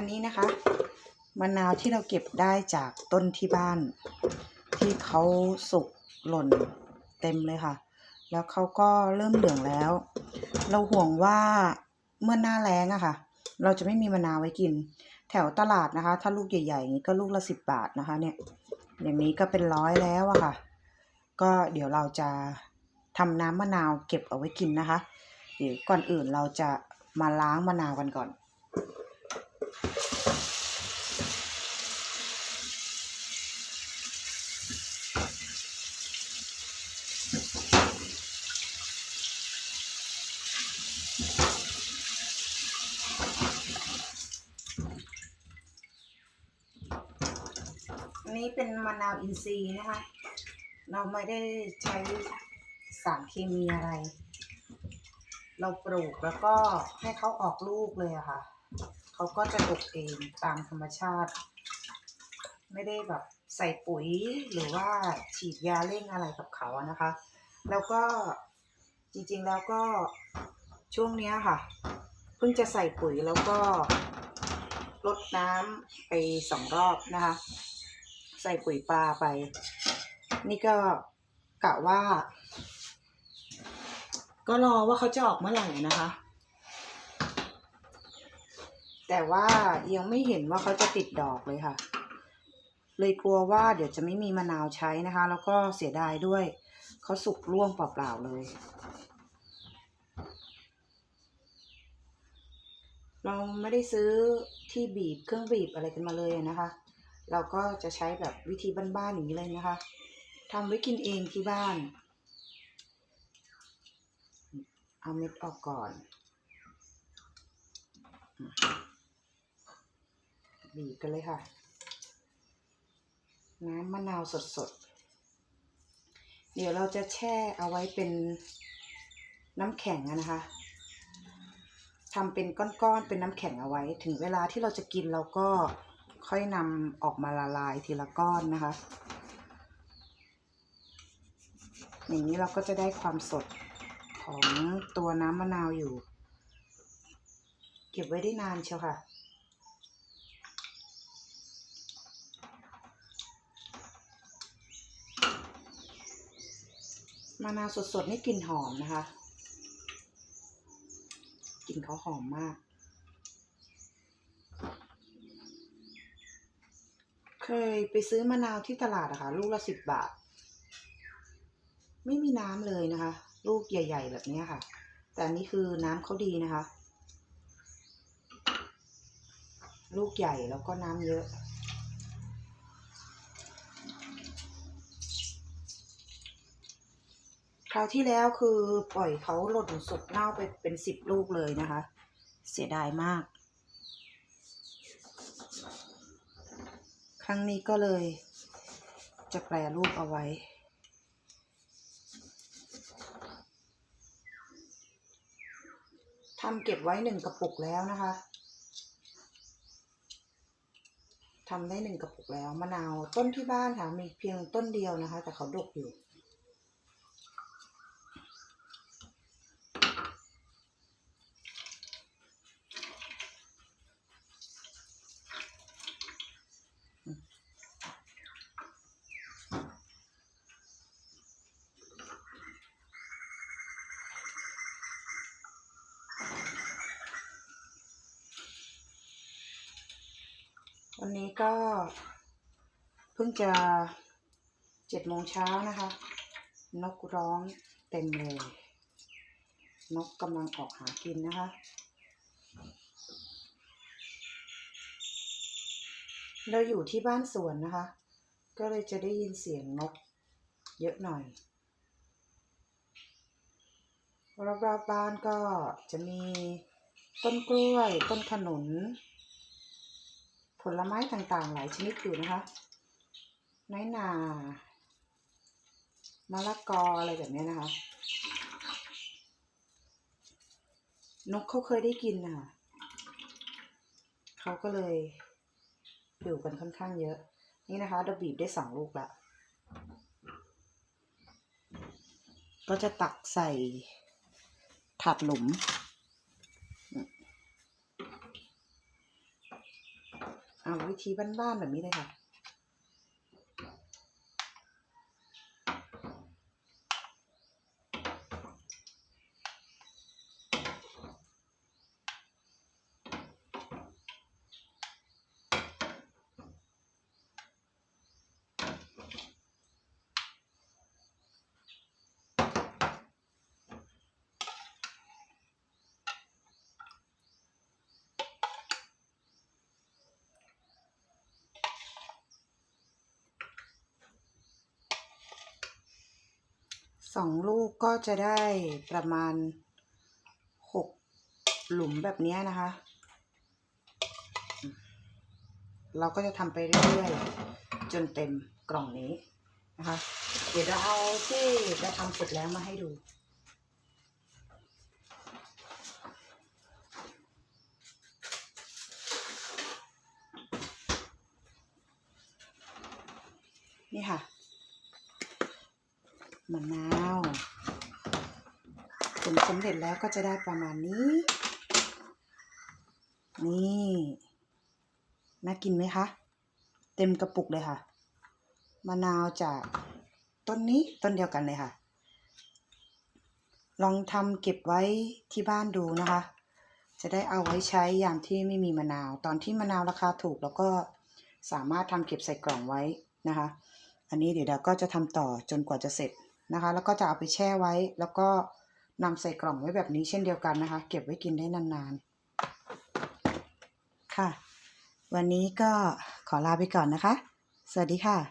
อันนี้นะคะมะนาวที่เราเก็บได้จากต้นที่บ้าน ที่เขาสุกหล่นเต็มเลยค่ะ แล้วเขาก็เริ่มเหลืองแล้ว เราห่วงว่าเมื่อหน้าแล้งอะค่ะ เราจะไม่มีมะนาวไว้กิน แถวตลาดนะคะ ถ้าลูกใหญ่ๆอย่างนี้ก็ลูกละสิบบาทนะคะ เนี่ย อย่างนี้ก็เป็นร้อยแล้วอะค่ะ ก็เดี๋ยวเราจะทำน้ำมะนาวเก็บเอาไว้กินนะคะ เดี๋ยวก่อนอื่นเราจะมาล้างมะนาวกันก่อน อันนี้เป็นมะนาวอินทรีย์นะคะ เราไม่ได้ใช้สารเคมีอะไร เราปลูกแล้วก็ให้เขาออกลูกเลยอะค่ะ เขาก็จะดกเองตามธรรมชาติ ไม่ได้แบบใส่ปุ๋ยหรือว่าฉีดยาเร่งอะไรกับเขาอะนะคะ แล้วก็จริงๆแล้วก็ช่วงเนี้ยค่ะ เพิ่งจะใส่ปุ๋ยแล้วก็ลดน้ำไปสองรอบนะคะ ใส่ปุ๋ยปลาไป นี่ก็กะว่า ก็รอว่าเขาจะออกเมื่อไหร่นะคะ แต่ว่ายังไม่เห็นว่าเขาจะติดดอกเลยค่ะ เลยกลัวว่าเดี๋ยวจะไม่มีมะนาวใช้นะคะ แล้วก็เสียดายด้วย เขาสุกร่วงเปล่าๆเลยเราไม่ได้ซื้อที่บีบเครื่องบีบอะไรกันมาเลยนะคะ เราก็จะใช้แบบวิธีบ้านๆอย่างนี้เลยนะคะทำไว้กินเองที่บ้าน เอาเม็ดออกก่อน บีบกันเลยค่ะ น้ำมะนาวสดๆ เดี๋ยวเราจะแช่เอาไว้เป็นน้ำแข็งนะคะทำเป็นก้อนๆ เป็นน้ำแข็งเอาไว้ ถึงเวลาที่เราจะกินเราก็ ค่อยนำออกมาละลายทีละก้อนนะคะ อย่างนี้เราก็จะได้ความสดของตัวน้ำมะนาวอยู่ เก็บไว้ได้นานเชียวค่ะมะนาวสดๆนี่กลิ่นหอมนะคะ กลิ่นเขาหอมมาก เคยไปซื้อมะนาวที่ตลาดอะค่ะ ลูกละสิบบาท ไม่มีน้ำเลยนะคะ ลูกใหญ่ ๆ แบบเนี้ยค่ะ แต่อันนี้คือน้ำเขาดีนะคะ ลูกใหญ่แล้วก็น้ำเยอะคราวที่แล้วคือปล่อยเขาหล่นสดเน่าไปเป็นสิบลูกเลยนะคะ เสียดายมาก รั้งนี้ก็เลย จะแปรรูปเอาไว้ ทำเก็บไว้หนึ่งกระปุกแล้วนะคะทำได้หนึ่งกระปุกแล้วมะนาวต้นที่บ้านค่ะมีเพียงต้นเดียวนะคะ แต่เขาดกอยู่ วันนี้ก็ เพิ่งจะเจ็ดโมงเช้านะคะ นกร้องเต็มเลย นกกำลังออกหากินนะคะ เราอยู่ที่บ้านสวนนะคะ ก็เลยจะได้ยินเสียงนกเยอะหน่อยรอบๆบบ้านก็จะมีต้นกล้วย ต้นขนุน ลไม้ต่างๆ หลายชนิดอยู่นะคะ น้อยหนามะละกออะไรแบบนี้นะคะ นกเขาเคยได้กินนะคะเขาก็เลยอยู่กันค่อนข้างเยอะ นี่นะคะเราบีบได้สองลูกละก็จะตักใส่ถาดหลุม เอาวิธีบ้านๆแบบนี้เลยค่ะ สองลูกก็จะได้ประมาณหกหลุมแบบนี้นะคะ เราก็จะทำไปเรื่อยๆ จนเต็มกล่องนี้นะคะ เดี๋ยวเราเอาที่เราทำเสร็จแล้วมาให้ดูนี่ค่ะ มะนาวผลสำเร็จแล้วก็จะได้ประมาณนี้ นี่น่ากินไหมคะ เต็มกระปุกเลยค่ะ มะนาวจากต้นนี้ต้นเดียวกันเลยค่ะ ลองทำเก็บไว้ที่บ้านดูนะคะ จะได้เอาไว้ใช้ยามที่ไม่มีมะนาว ตอนที่มะนาวราคาถูกแล้วก็สามารถทำเก็บใส่กล่องไว้นะคะ อันนี้เดี๋ยวเราก็จะทำต่อจนกว่าจะเสร็จ นะคะ แล้วก็จะเอาไปแช่ไว้ แล้วก็นำใส่กล่องไว้แบบนี้เช่นเดียวกันนะคะ เก็บไว้กินได้นานๆ ค่ะ วันนี้ก็ขอลาไปก่อนนะคะ สวัสดีค่ะ